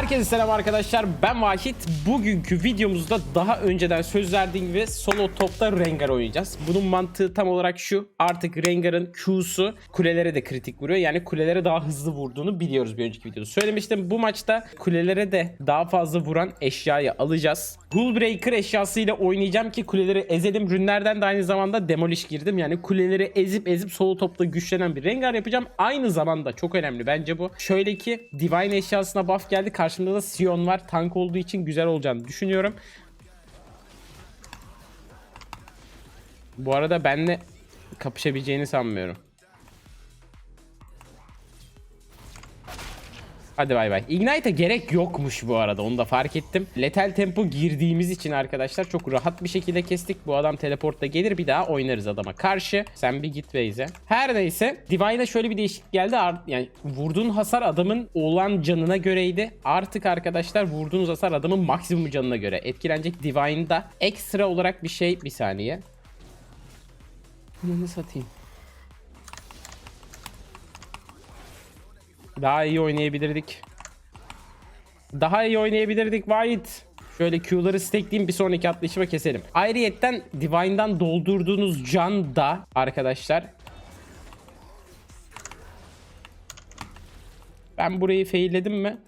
Herkese selam arkadaşlar. Ben Vahit. Bugünkü videomuzda daha önceden söz verdiğim gibi solo topta Rengar oynayacağız. Bunun mantığı tam olarak şu. Artık Rengar'ın Q'su kulelere de kritik vuruyor. Yani kulelere daha hızlı vurduğunu biliyoruz bir önceki videoda. Söylemiştim bu maçta kulelere de daha fazla vuran eşyayı alacağız. Hullbreaker eşyasıyla oynayacağım ki kuleleri ezelim. Rünlerden de aynı zamanda demolish girdim. Yani kuleleri ezip ezip solo topta güçlenen bir Rengar yapacağım. Aynı zamanda çok önemli bence bu. Şöyle ki Divine eşyasına buff geldi Karşımda da Sion var. Tank olduğu için güzel olacağını düşünüyorum. Bu arada benle kapışabileceğini sanmıyorum Hadi bay bay. Ignite'a gerek yokmuş bu arada onu da fark ettim. Letal tempo girdiğimiz için arkadaşlar çok rahat bir şekilde kestik. Bu adam teleportta gelir bir daha oynarız adama karşı. Sen bir git Waze'e. Her neyse Divine'a şöyle bir değişiklik geldi. Yani vurduğun hasar adamın olan canına göreydi. Artık arkadaşlar vurduğunuz hasar adamın maksimum canına göre. Etkilenecek Divine'da ekstra olarak bir şey bir saniye. Bunu satayım. Daha iyi oynayabilirdik. Daha iyi oynayabilirdik White. Şöyle Q'ları stackleyeyim bir sonraki atlayışıma keselim. Ayrıyetten Divine'dan doldurduğunuz can da arkadaşlar. Ben burayı failledim mi?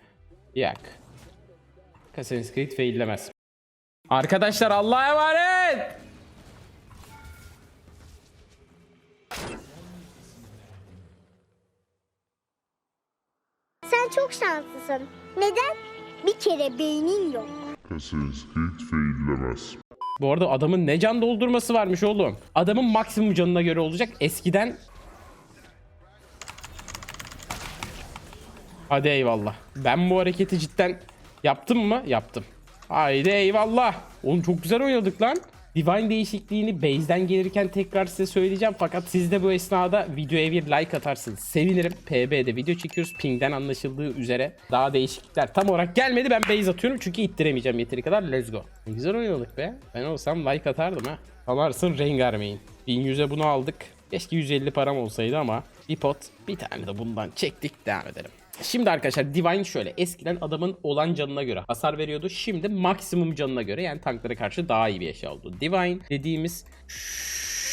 Yak. Assassin's Creed faillemez. Arkadaşlar Allah'a emanet. Sen çok şanslısın. Neden? Bir kere beynin yok. Assassin's Creed faillemez. Bu arada adamın ne can doldurması varmış oğlum. Adamın maksimum canına göre olacak. Eskiden... Hadi eyvallah. Ben bu hareketi cidden yaptım mı? Yaptım. Haydi eyvallah. Oğlum çok güzel oynadık lan. Divine değişikliğini base'den gelirken tekrar size söyleyeceğim. Fakat siz de bu esnada videoya bir like atarsınız. Sevinirim. PB'de video çekiyoruz. Ping'den anlaşıldığı üzere. Daha değişiklikler tam olarak gelmedi. Ben base atıyorum çünkü ittiremeyeceğim yeteri kadar. Let's go. Ne güzel oynadık be. Ben olsam like atardım ha. Sanarsın Rengar main. 1100'e bunu aldık. Keşke 150 param olsaydı ama bir pot bir tane de bundan çektik devam edelim. Şimdi arkadaşlar Divine şöyle eskiden adamın olan canına göre hasar veriyordu. Şimdi maksimum canına göre yani tanklara karşı daha iyi bir eşya oldu. Divine dediğimiz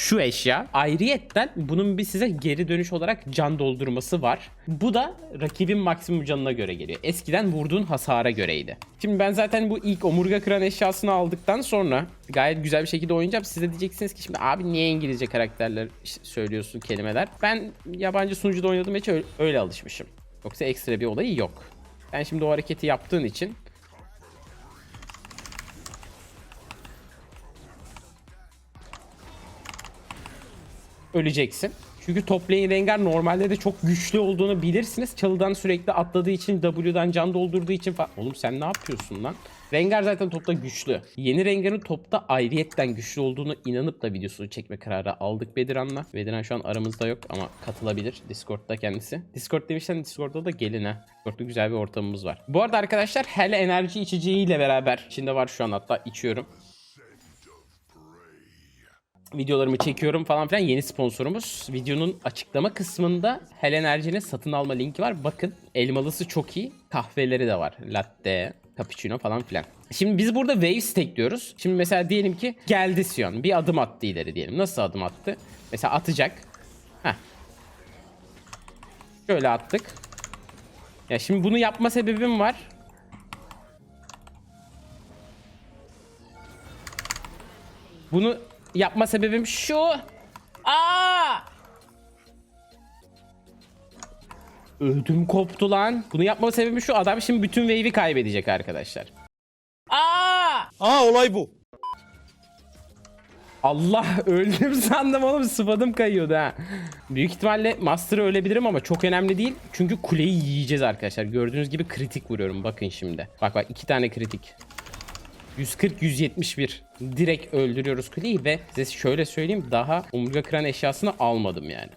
şu eşya. Ayrıyetten bunun bir size geri dönüş olarak can doldurması var. Bu da rakibin maksimum canına göre geliyor. Eskiden vurduğun hasara göreydi. Şimdi ben zaten bu ilk omurga kıran eşyasını aldıktan sonra gayet güzel bir şekilde oynayacağım. Siz diyeceksiniz ki şimdi abi niye İngilizce karakterler söylüyorsun kelimeler. Ben yabancı sunucuda oynadığım için öyle alışmışım. Yoksa ekstra bir olayı yok. Ben şimdi o hareketi yaptığın için öleceksin. Çünkü top lane Rengar normalde de çok güçlü olduğunu bilirsiniz. Çalıdan sürekli atladığı için, W'dan can doldurduğu için falan. Oğlum sen ne yapıyorsun lan? Rengar zaten topta güçlü. Yeni Rengar'ın topta ayrıyetten güçlü olduğunu inanıp da videosunu çekme kararı aldık Bediran'la. Bediran şu an aramızda yok ama katılabilir. Discord'da kendisi. Discord demişsen Discord'da da gelin ha. Discord'da güzel bir ortamımız var. Bu arada arkadaşlar Hele enerji içeceğiyle beraber içinde var şu an hatta içiyorum videolarımı çekiyorum falan filan yeni sponsorumuz. Videonun açıklama kısmında Hel Enerji'nin satın alma linki var. Bakın elmalısı çok iyi. Kahveleri de var. Latte, cappuccino falan filan. Şimdi biz burada wave stake diyoruz. Şimdi mesela diyelim ki geldi Sion. Bir adım attı ileri diyelim. Nasıl adım attı? Mesela atacak. Heh. Şöyle attık. Ya şimdi bunu yapma sebebim var. Bunu yapma sebebim şu. Aa! Ödüm koptu lan. Bunu yapma sebebim şu. Adam şimdi bütün wave'i kaybedecek arkadaşlar. Aa! Aa olay bu. Allah öldüm sandım oğlum sıfadım kayıyordu ha. Büyük ihtimalle Master'ı ölebilirim ama çok önemli değil. Çünkü kuleyi yiyeceğiz arkadaşlar. Gördüğünüz gibi kritik vuruyorum bakın şimdi. Bak bak iki tane kritik. 140 171. Direkt öldürüyoruz kuleyi ve size şöyle söyleyeyim daha omurga kıran eşyasını almadım yani.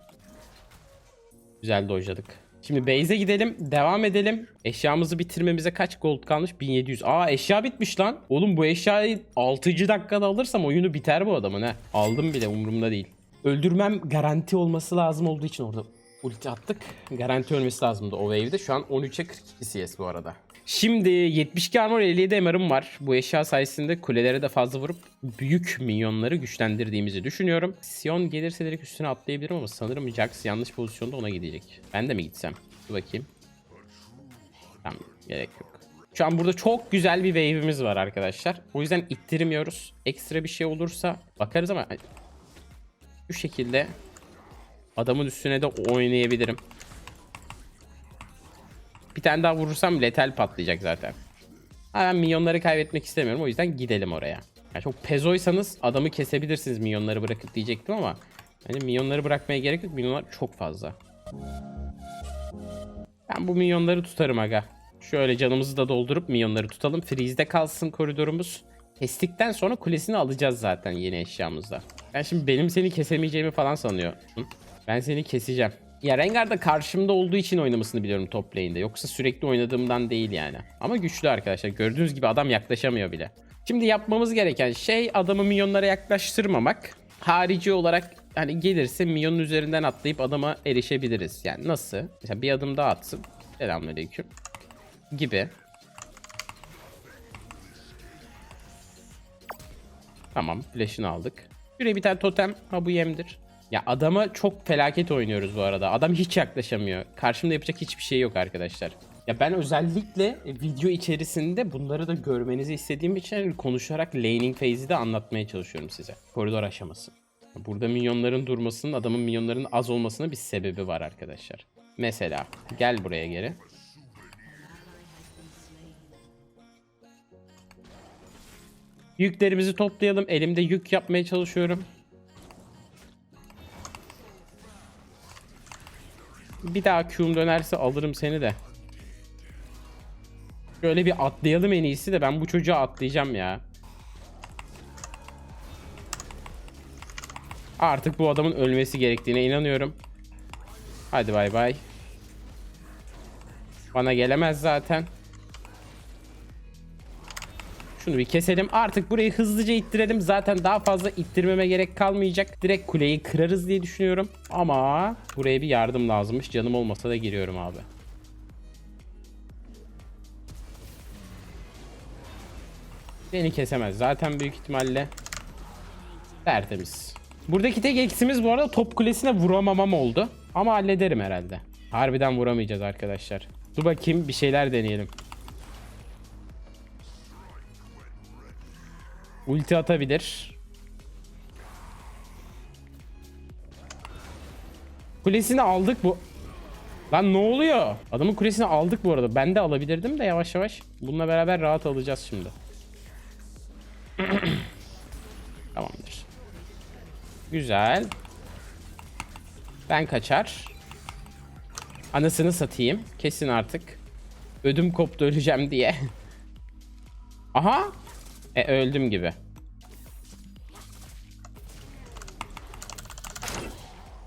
Güzel dojladık. Şimdi base'e gidelim. Devam edelim. Eşyamızı bitirmemize kaç gold kalmış? 1700. Aa eşya bitmiş lan. Oğlum bu eşyayı 6. dakikada alırsam oyunu biter bu adamın ha. Aldım bile umurumda değil. Öldürmem garanti olması lazım olduğu için orada ulti attık. Garanti ölmesi lazımdı o wave'de. Şu an 13'e 42 CS bu arada. Şimdi 72 armor 57 MR'ım var. Bu eşya sayesinde kulelere de fazla vurup büyük minyonları güçlendirdiğimizi düşünüyorum. Sion gelirse direkt üstüne atlayabilirim ama sanırım Jax yanlış pozisyonda ona gidecek. Ben de mi gitsem? Dur bakayım. Tamam gerek yok. Şu an burada çok güzel bir wave'imiz var arkadaşlar. O yüzden ittirmiyoruz. Ekstra bir şey olursa bakarız ama bu şekilde adamın üstüne de oynayabilirim. Bir tane daha vurursam letal patlayacak zaten. Ha, ben milyonları kaybetmek istemiyorum o yüzden gidelim oraya. Yani çok pezoysanız adamı kesebilirsiniz milyonları bırakıp diyecektim ama hani milyonları bırakmaya gerek yok. Milyonlar çok fazla. Ben bu milyonları tutarım aga. Şöyle canımızı da doldurup milyonları tutalım. Freeze'de kalsın koridorumuz. Kestikten sonra kulesini alacağız zaten yeni eşyamızda. Ben şimdi benim seni kesemeyeceğimi falan sanıyor. Ben seni keseceğim. Ya Rengar da karşımda olduğu için oynamasını biliyorum top lane'de. Yoksa sürekli oynadığımdan değil yani. Ama güçlü arkadaşlar. Gördüğünüz gibi adam yaklaşamıyor bile. Şimdi yapmamız gereken şey adamı milyonlara yaklaştırmamak. Harici olarak hani gelirse milyonun üzerinden atlayıp adama erişebiliriz. Yani nasıl? Mesela bir adım daha atsın. Selamünaleyküm. Gibi. Tamam flash'ını aldık. Şuraya bir tane totem. Ha bu yemdir. Ya adama çok felaket oynuyoruz bu arada. Adam hiç yaklaşamıyor. Karşımda yapacak hiçbir şey yok arkadaşlar. Ya ben özellikle video içerisinde bunları da görmenizi istediğim için konuşarak laning phase'i de anlatmaya çalışıyorum size. Koridor aşaması. Burada minyonların durmasının adamın minyonların az olmasına bir sebebi var arkadaşlar. Mesela gel buraya geri. Yüklerimizi toplayalım. Elimde yük yapmaya çalışıyorum. Bir daha Q'um dönerse alırım seni de. Şöyle bir atlayalım en iyisi de ben bu çocuğa atlayacağım ya. Artık bu adamın ölmesi gerektiğine inanıyorum. Hadi bay bay. Bana gelemez zaten. Şunu bir keselim. Artık burayı hızlıca ittirelim. Zaten daha fazla ittirmeme gerek kalmayacak. Direkt kuleyi kırarız diye düşünüyorum. Ama buraya bir yardım lazımmış. Canım olmasa da giriyorum abi. Beni kesemez. Zaten büyük ihtimalle tertemiz. Buradaki tek eksimiz bu arada top kulesine vuramamam oldu. Ama hallederim herhalde. Harbiden vuramayacağız arkadaşlar. Dur bakayım bir şeyler deneyelim. Ulti atabilir. Kulesini aldık bu. Lan ne oluyor? Adamın kulesini aldık bu arada. Ben de alabilirdim de yavaş yavaş. Bununla beraber rahat alacağız şimdi. Tamamdır. Güzel. Ben kaçar. Anasını satayım. Kesin artık. Ödüm koptu öleceğim diye. Aha. E öldüm gibi.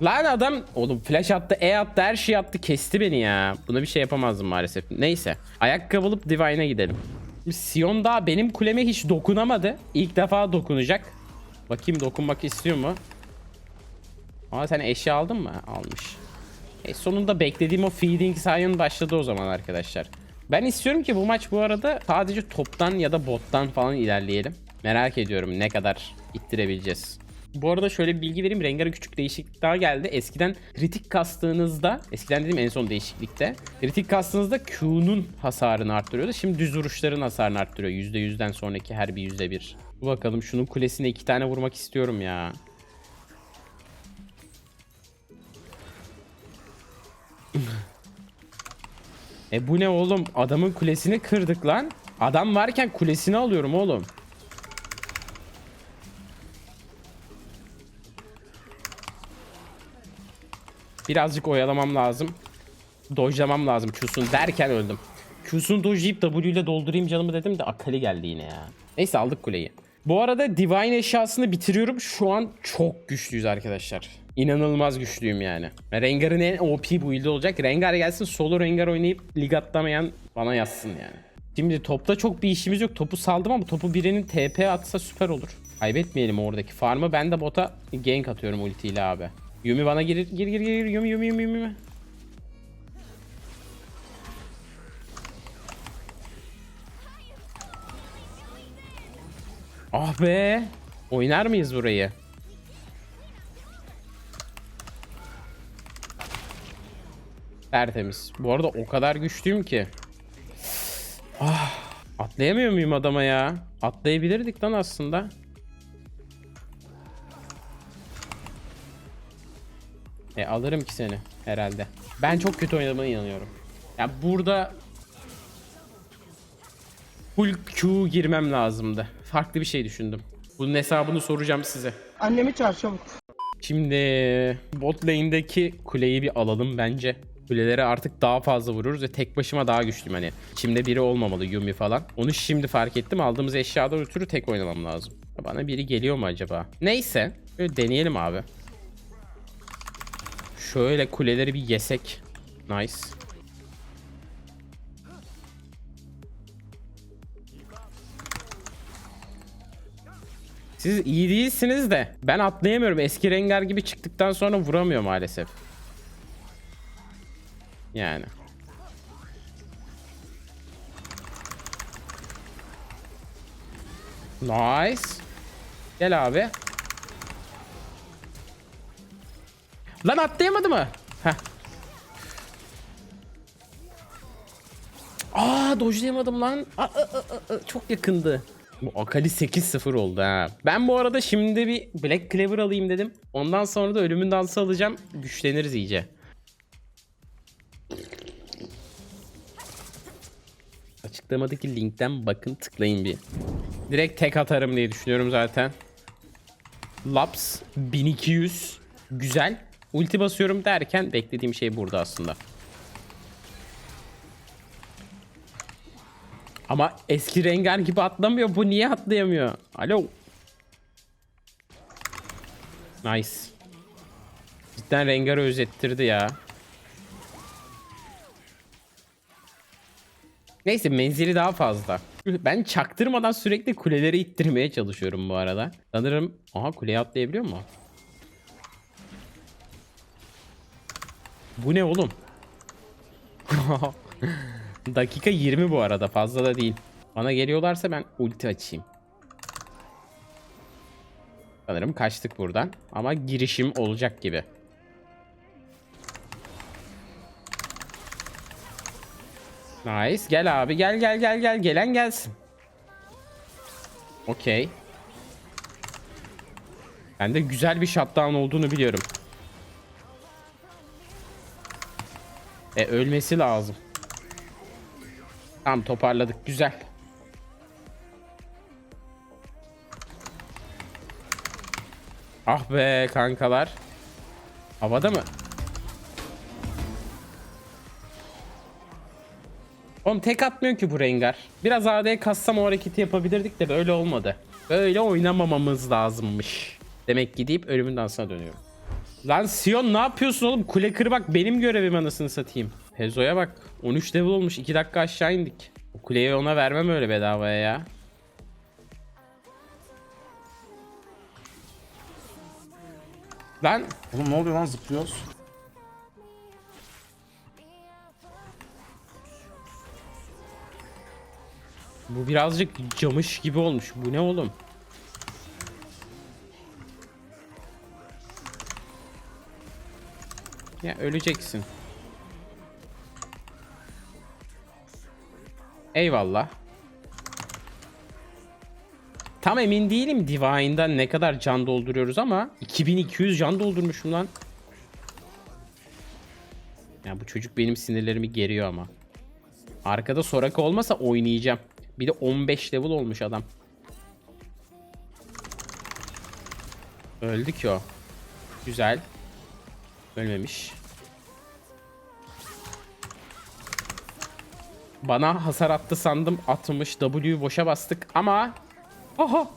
Lan adam oğlum flash attı, E attı, her şey attı, kesti beni ya. Buna bir şey yapamazdım maalesef. Neyse. Ayakkabı alıp Divine'a gidelim. Sion daha benim kuleme hiç dokunamadı. İlk defa dokunacak. Bakayım dokunmak istiyor mu? Ama sen eşya aldın mı? Almış. E sonunda beklediğim o feeding sayın başladı o zaman arkadaşlar. Ben istiyorum ki bu maç bu arada sadece toptan ya da bottan falan ilerleyelim. Merak ediyorum ne kadar ittirebileceğiz. Bu arada şöyle bir bilgi vereyim. Rengar'a küçük değişiklik daha geldi. Eskiden kritik kastığınızda, eskiden dedim en son değişiklikte. Kritik kastığınızda Q'nun hasarını arttırıyordu. Şimdi düz vuruşların hasarını arttırıyor. %100'den sonraki her bir %1. Dur bakalım şunun kulesine iki tane vurmak istiyorum ya. E bu ne oğlum? Adamın kulesini kırdık lan. Adam varken kulesini alıyorum oğlum. Birazcık oyalamam lazım. Dojlamam lazım Q'sun derken öldüm. Q'sunu dojlayıp W ile doldurayım canımı dedim de Akali geldi yine ya. Neyse aldık kuleyi. Bu arada Divine eşyasını bitiriyorum. Şu an çok güçlüyüz arkadaşlar. İnanılmaz güçlüyüm yani. Rengar'ın en OP build'i olacak. Rengar gelsin solo Rengar oynayıp lig atlamayan bana yazsın yani. Şimdi topta çok bir işimiz yok. Topu saldım ama topu birinin TP atsa süper olur. Kaybetmeyelim oradaki farmı. Ben de bota gank atıyorum ultiyle abi. Yumi bana gir gir gir gir Yumi Yumi Yumi Yumi. Ah be. Oynar mıyız burayı? Tertemiz. Bu arada o kadar güçlüyüm ki. Ah, atlayamıyor muyum adama ya? Atlayabilirdik lan aslında. E alırım ki seni herhalde. Ben çok kötü oynadığıma inanıyorum. Ya burada full Q girmem lazımdı. Farklı bir şey düşündüm. Bunun hesabını soracağım size. Annemi çağır çabuk. Şimdi bot lane'deki kuleyi bir alalım bence. Kulelere artık daha fazla vururuz ve tek başıma daha güçlüyüm hani. İçimde biri olmamalı Yumi falan. Onu şimdi fark ettim. Aldığımız eşyadan ötürü tek oynamam lazım. Bana biri geliyor mu acaba? Neyse. Böyle deneyelim abi. Şöyle kuleleri bir yesek. Nice. Siz iyi değilsiniz de ben atlayamıyorum. Eski Rengar gibi çıktıktan sonra vuramıyor maalesef. Yani. Nice. Gel abi. Lan atlayamadı mı? Heh. Aa dojlayamadım lan. Aa, aa, aa, aa, çok yakındı. Bu Akali 8-0 oldu ha. Ben bu arada şimdi bir Black Cleaver alayım dedim. Ondan sonra da ölümün dansı alacağım. Güçleniriz iyice. Açıklamadaki linkten bakın tıklayın bir. Direkt tek atarım diye düşünüyorum zaten. Laps 1200. Güzel. Ulti basıyorum derken beklediğim şey burada aslında. Ama eski Rengar gibi atlamıyor. Bu niye atlayamıyor? Alo. Nice. Cidden Rengar'ı özettirdi ya. Neyse menzili daha fazla. Ben çaktırmadan sürekli kuleleri ittirmeye çalışıyorum bu arada. Sanırım... Aha kuleye atlayabiliyor mu? Bu ne oğlum? Dakika 20 bu arada fazla da değil. Bana geliyorlarsa ben ulti açayım. Sanırım kaçtık buradan. Ama girişim olacak gibi. Nice. Gel abi gel gel gel gel. Gelen gelsin. Okey. Ben de güzel bir shutdown olduğunu biliyorum. E ölmesi lazım. Tamam toparladık. Güzel. Ah be kankalar. Havada mı? Oğlum tek atmıyor ki bu Rengar. Biraz AD kassam o hareketi yapabilirdik de böyle olmadı. Böyle oynamamamız lazımmış. Demek gidip ölümün dansına dönüyorum. Lan Sion ne yapıyorsun oğlum? Kule kırmak benim görevim anasını satayım. Hezo'ya bak. 13 level olmuş. 2 dakika aşağı indik. O kuleyi ona vermem öyle bedavaya ya. Lan Oğlum ne oluyor lan zıplıyoruz? Bu birazcık camış gibi olmuş. Bu ne oğlum? Ya öleceksin. Eyvallah. Tam emin değilim Divine'dan ne kadar can dolduruyoruz ama 2200 can doldurmuşum lan. Ya bu çocuk benim sinirlerimi geriyor ama. Arkada Soraka olmasa oynayacağım. Bir de 15 level olmuş adam. Öldü ki o. Güzel. Ölmemiş. Bana hasar attı sandım. Atmış. W'yu boşa bastık ama... Aha!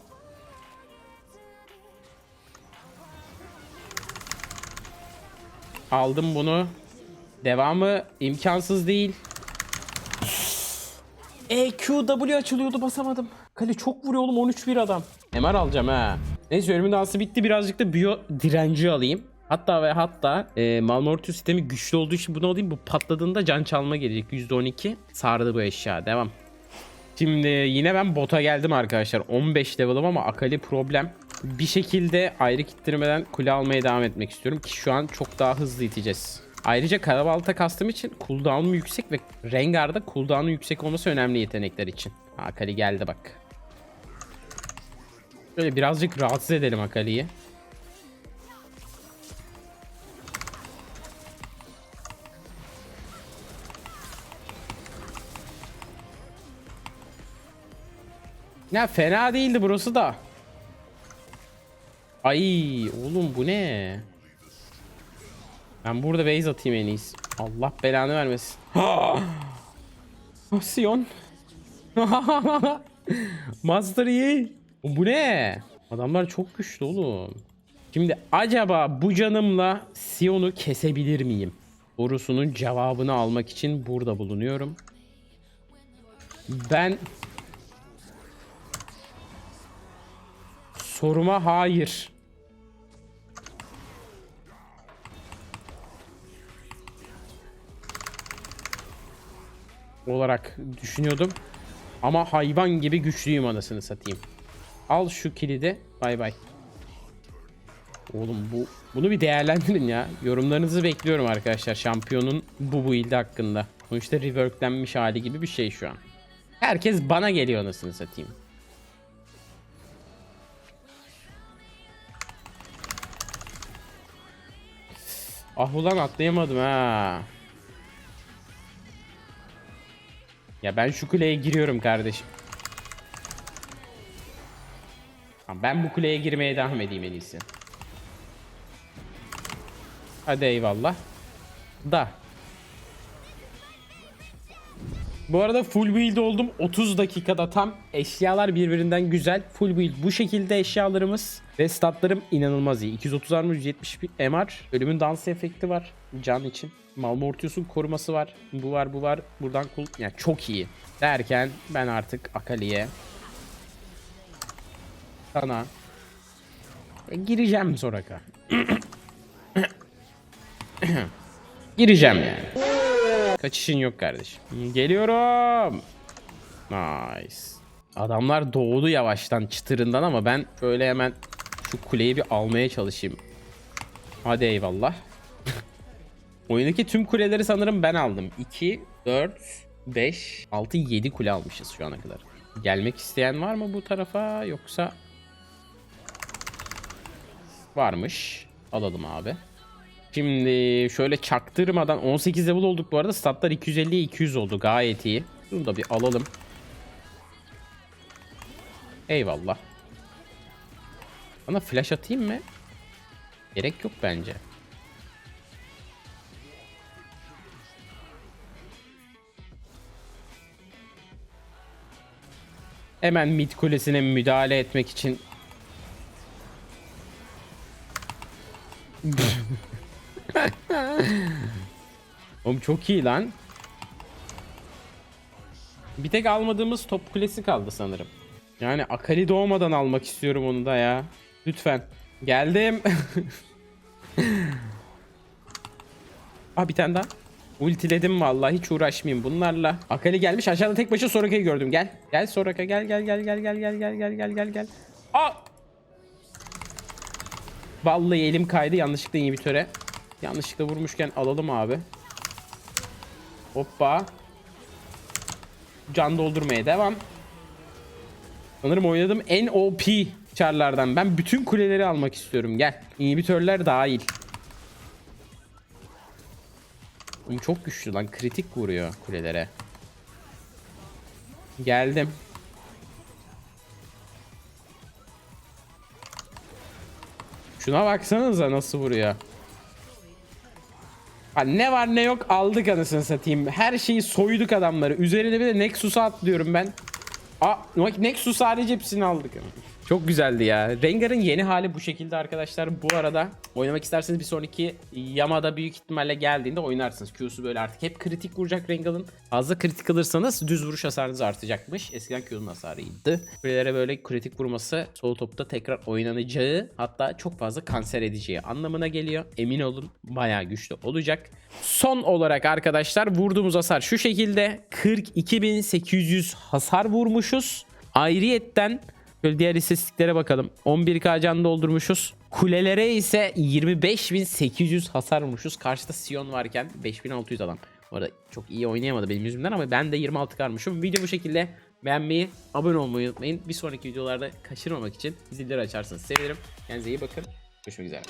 Aldım bunu. Devamı imkansız değil. E Q W açılıyordu basamadım. Kale çok vuruyor oğlum 13 bir adam. MR alacağım ha. Neyse ölümün dansı bitti birazcık da biyo direnci alayım. Hatta ve hatta e, Malmortius sistemi güçlü olduğu için bunu alayım. Bu patladığında can çalma gelecek %12. Sardı bu eşya devam. Şimdi yine ben bota geldim arkadaşlar. 15 level'ım ama Akali problem. Bir şekilde ayrı kittirmeden kule almaya devam etmek istiyorum ki şu an çok daha hızlı iteceğiz. Ayrıca karabalta kastım için cooldown'um yüksek ve Rengar'da cooldown'un yüksek olması önemli yetenekler için. Akali geldi bak. Şöyle birazcık rahatsız edelim Akali'yi. Ya fena değildi burası da. Ay oğlum bu ne? Ben burada base atayım en iyisi. Allah belanı vermesin. Sion. Master Yi. Bu ne? Adamlar çok güçlü oğlum. Şimdi acaba bu canımla Sion'u kesebilir miyim? Sorusunun cevabını almak için burada bulunuyorum. Ben Soruma hayır. Olarak düşünüyordum. Ama hayvan gibi güçlüyüm anasını satayım. Al şu kilidi. Bay bay. Oğlum bu bunu bir değerlendirin ya. Yorumlarınızı bekliyorum arkadaşlar. Şampiyonun bu build hakkında. Bu işte reworklenmiş hali gibi bir şey şu an. Herkes bana geliyor anasını satayım. Ah ulan atlayamadım ha. Ya ben şu kuleye giriyorum kardeşim. Ben bu kuleye girmeye devam edeyim en iyisi. Hadi eyvallah. Da. Bu arada full build oldum. 30 dakikada tam. Eşyalar birbirinden güzel. Full build. Bu şekilde eşyalarımız. Ve statlarım inanılmaz iyi. 230 armor 170 MR. Ölümün dans efekti var. Can için. Malmortius'un koruması var. Bu var bu var. Buradan kul... Yani çok iyi. Derken ben artık Akali'ye sana e, gireceğim Soraka. gireceğim yani. Kaçışın yok kardeşim. Geliyorum. Nice. Adamlar doğdu yavaştan çıtırından ama ben öyle hemen şu kuleyi bir almaya çalışayım. Hadi eyvallah. Oyundaki tüm kuleleri sanırım ben aldım. 2, 4, 5, 6, 7 kule almışız şu ana kadar. Gelmek isteyen var mı bu tarafa yoksa... Varmış. Alalım abi. Şimdi şöyle çaktırmadan 18 level olduk bu arada. Statlar 250'ye 200 oldu. Gayet iyi. Bunu da bir alalım. Eyvallah. Bana flash atayım mı? Gerek yok bence. Hemen mid kulesine müdahale etmek için Oğlum çok iyi lan. Bir tek almadığımız top kulesi kaldı sanırım. Yani Akali doğmadan almak istiyorum onu da ya. Lütfen. Geldim. Aa bir tane daha. Ultiledim vallahi hiç uğraşmayayım bunlarla. Akali gelmiş aşağıda tek başına Soraka'yı gördüm. Gel. Gel Soraka gel gel gel gel gel gel gel gel gel gel gel. Aa! Vallahi elim kaydı yanlışlıkla iyi bir töre. Yanlışlıkla vurmuşken alalım abi. Hoppa. Can doldurmaya devam. Sanırım oynadığım en OP çarlardan. Ben bütün kuleleri almak istiyorum. Gel. İnhibitörler dahil. Oğlum çok güçlü lan. Kritik vuruyor kulelere. Geldim. Şuna baksanıza nasıl vuruyor. Ha, ne var ne yok aldık anasını satayım. Her şeyi soyduk adamları. Üzerine bir de Nexus'a atlıyorum ben. Aa, Nexus sadece hepsini aldık. Çok güzeldi ya. Rengar'ın yeni hali bu şekilde arkadaşlar. Bu arada oynamak isterseniz bir sonraki Yamada büyük ihtimalle geldiğinde oynarsınız. Q'su böyle artık hep kritik vuracak Rengar'ın. Fazla kritik alırsanız düz vuruş hasarınız artacakmış. Eskiden Q'nun hasarı iyiydi. Kulelere böyle kritik vurması sol topta tekrar oynanacağı hatta çok fazla kanser edeceği anlamına geliyor. Emin olun bayağı güçlü olacak. Son olarak arkadaşlar vurduğumuz hasar şu şekilde 42.800 hasar vurmuşuz. Ayrıyetten Şöyle diğer istatistiklere bakalım. 11k can doldurmuşuz. Kulelere ise 25.800 hasar vurmuşuz. Karşıda Sion varken 5600 adam. Bu arada çok iyi oynayamadı benim yüzümden ama ben de 26 karmışım. Video bu şekilde beğenmeyi, abone olmayı unutmayın. Bir sonraki videolarda kaçırmamak için zilleri açarsanız sevinirim. Kendinize iyi bakın. Görüşmek üzere.